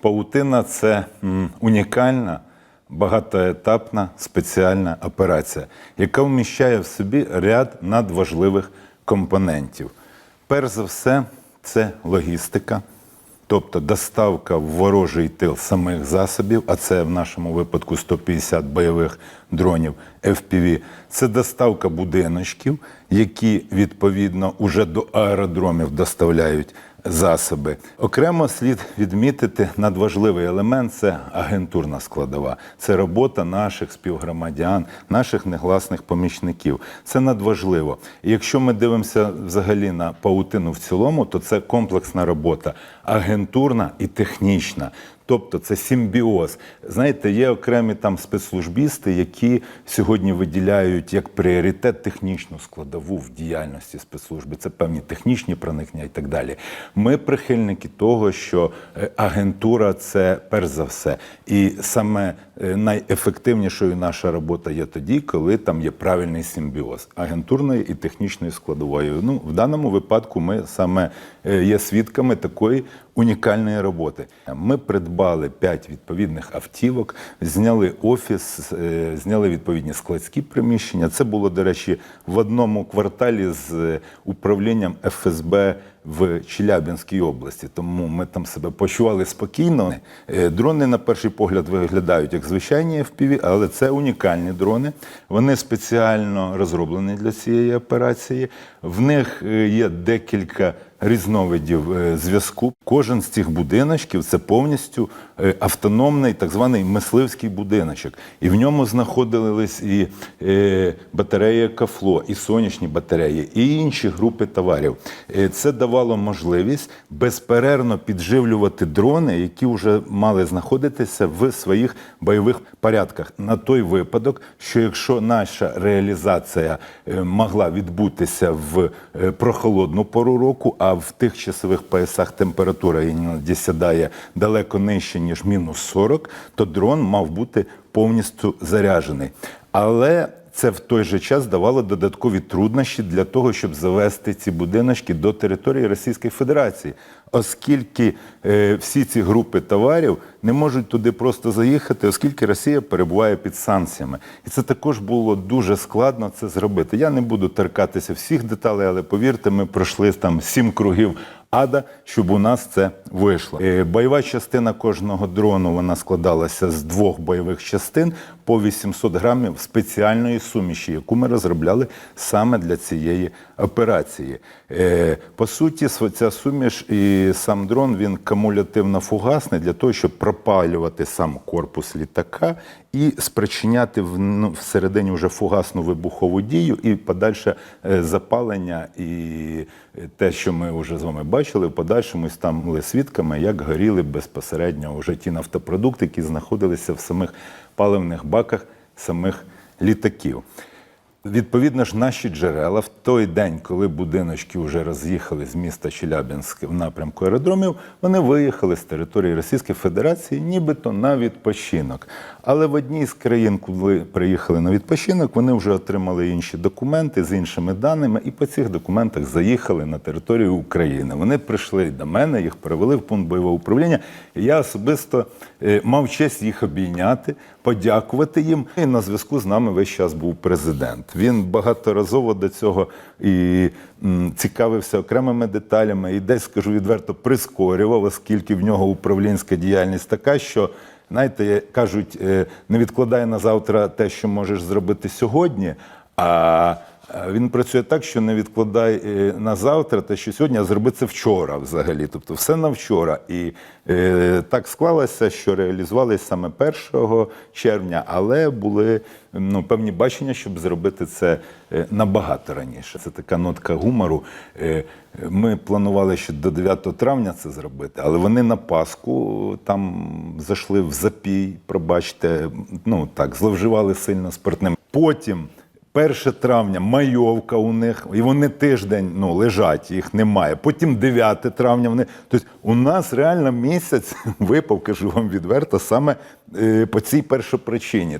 Паутина це унікальна, багатоетапна спеціальна операція, яка вміщає в собі ряд надважливих компонентів. Перш за все, це логістика, тобто доставка в ворожий тил самих засобів, а це в нашому випадку 150 бойових дронів FPV. Це доставка будиночків, які відповідно уже до аеродромів доставляють засоби. Окремо слід відмітити надважливий елемент це агентурна складова. Це робота наших співгромадян, наших негласних помічників. Це надважливо. І якщо ми дивимося взагалі на паутину в цілому, то це комплексна робота агентурна і технічна. Тобто це симбіоз. Знаєте, є окремі там спецслужбісти, які сьогодні виділяють як пріоритет технічну складову в діяльності спецслужби. Це певні технічні проникнення і так далі. Ми прихильники того, що е, агентура це перш за все. І саме е, найефективнішою наша робота є тоді, коли там є правильний симбіоз агентурної і технічної складової. Ну, в даному випадку ми саме е, є свідками такої унікальної роботи. Ми придбали п'ять відповідних автівок, зняли офіс, е, зняли відповідні складські приміщення. Це було, до речі, в одному кварталі з е, управлінням ФСБ в Челябинській області. Тому ми там себе почували спокійно. Е, Дрони, на перший погляд, виглядають як звичайні FPV, але це унікальні дрони. Вони спеціально розроблені для цієї операції. В них е, є декілька різновидів е, зв'язку. Кожен з цих будиночків це повністю автономний так званий мисливський будиночок. І в ньому знаходились і батареї Кафло, і сонячні батареї, і інші групи товарів. Це давало можливість безперервно підживлювати дрони, які вже мали знаходитися в своїх бойових порядках на той випадок, що якщо наша реалізація е, могла відбутися в е, прохолодну пору року, а в тих часових поясах температура іноді сідає далеко нижче, ніж мінус 40, то дрон мав бути повністю заряджений. Але це в той же час давало додаткові труднощі для того, щоб завести ці будиночки до території Російської Федерації, оскільки е, всі ці групи товарів не можуть туди просто заїхати, оскільки Росія перебуває під санкціями. І це також було дуже складно це зробити. Я не буду торкатися всіх деталей, але повірте, ми пройшли там сім кругів ада, щоб у нас це вийшло. Е, Бойова частина кожного дрону вона складалася з двох бойових частин по 800 грамів спеціальної суміші, яку ми розробляли саме для цієї операції. Е, По суті, ця суміш і сам дрон він кумулятивно-фугасний для того, щоб пропалювати сам корпус літака і спричиняти ну, всередині вже фугасну вибухову дію і подальше е, запалення, і те, що ми вже з вами бачили, в подальшому були свідками, як горіли безпосередньо уже ті нафтопродукти, які знаходилися в самих паливних баках самих літаків. Відповідно ж, наші джерела в той день, коли будиночки вже роз'їхали з міста Челябинськ в напрямку аеродромів, вони виїхали з території Російської Федерації, нібито на відпочинок. Але в одній з країн, коли приїхали на відпочинок, вони вже отримали інші документи з іншими даними, і по цих документах заїхали на територію України. Вони прийшли до мене, їх перевели в пункт бойового управління. І я особисто е, мав честь їх обійняти, подякувати їм. І на зв'язку з нами весь час був президент. Він багаторазово до цього і цікавився окремими деталями, і десь скажу відверто прискорював, оскільки в нього управлінська діяльність така, що. Знаєте, кажуть, е, не відкладай на завтра те, що можеш зробити сьогодні. А е, він працює так, що не відкладай е, на завтра те, що сьогодні, а зроби це вчора взагалі. Тобто все на вчора. І е, так склалося, що реалізувалися саме 1 червня, але були ну, певні бачення, щоб зробити це е, набагато раніше. Це така нотка гумору. Ми планували ще до 9 травня це зробити, але вони на Пасху там зайшли в запій, пробачте, ну так, зловживали сильно спиртним. Потім. 1 травня майовка у них, і вони тиждень ну, лежать, їх немає. Потім 9 травня вони. Тобто у нас реально місяць випав, кажу вам відверто, саме е, по цій першопричині.